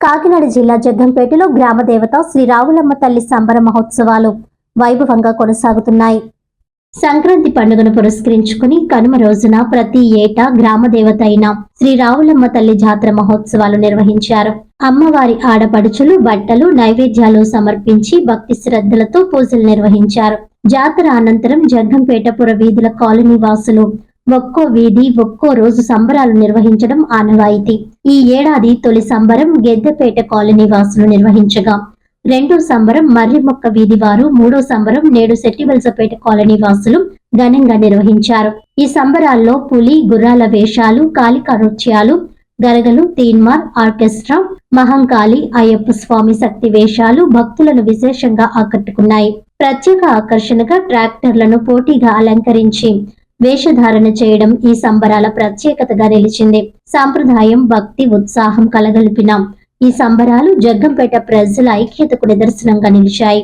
కాకినాడ జిల్లా జగ్గంపేటలో గ్రామదేవత శ్రీ రావులమ్మ తల్లి సంబర మహోత్సవాలు వైభవంగా కొనసాగుతున్నాయి. సంక్రాంతి పండుగను పురస్కరించుకుని కనుమ రోజున ప్రతి ఏటా గ్రామదేవత అయిన శ్రీ రావులమ్మ తల్లి జాతర మహోత్సవాలు నిర్వహించారు. అమ్మవారి ఆడపడుచులు బట్టలు నైవేద్యాలు సమర్పించి భక్తి శ్రద్ధలతో పూజలు నిర్వహించారు. జాతర అనంతరం జగ్గంపేట పుర వీధుల కాలనీ వాసులు ఒక్కో వీధి ఒక్కో రోజు సంబరాలు నిర్వహించడం ఆనవాయితీ. ఈ ఏడాది తొలి సంబరం గెద్దపేట కాలనీ వాసులు నిర్వహించగా. రెండో సంబరం మర్రిమొక్క వీధి వారు మూడో సంబరం నేడు సెట్టివలసపేట కాలనీ వాసులు ఘనంగా నిర్వహించారు. ఈ సంబరాల్లో పులి గుర్రాల వేషాలు కాళికా నృత్యాలు గరగలు తీన్మార్ ఆర్కెస్ట్రా మహంకాళి అయ్యప్ప స్వామి శక్తి వేషాలు భక్తులను విశేషంగా ఆకట్టుకున్నాయి. ప్రత్యేక ఆకర్షణగా ట్రాక్టర్లను పోటీగా అలంకరించి వేషధారణ చేయడం ఈ సంబరాల ప్రత్యేకతగా నిలిచింది. సాంప్రదాయం భక్తి ఉత్సాహం కలగలిపిన ఈ సంబరాలు జగ్గంపేట ప్రజల ఐక్యతకు నిదర్శనంగా నిలిచాయి.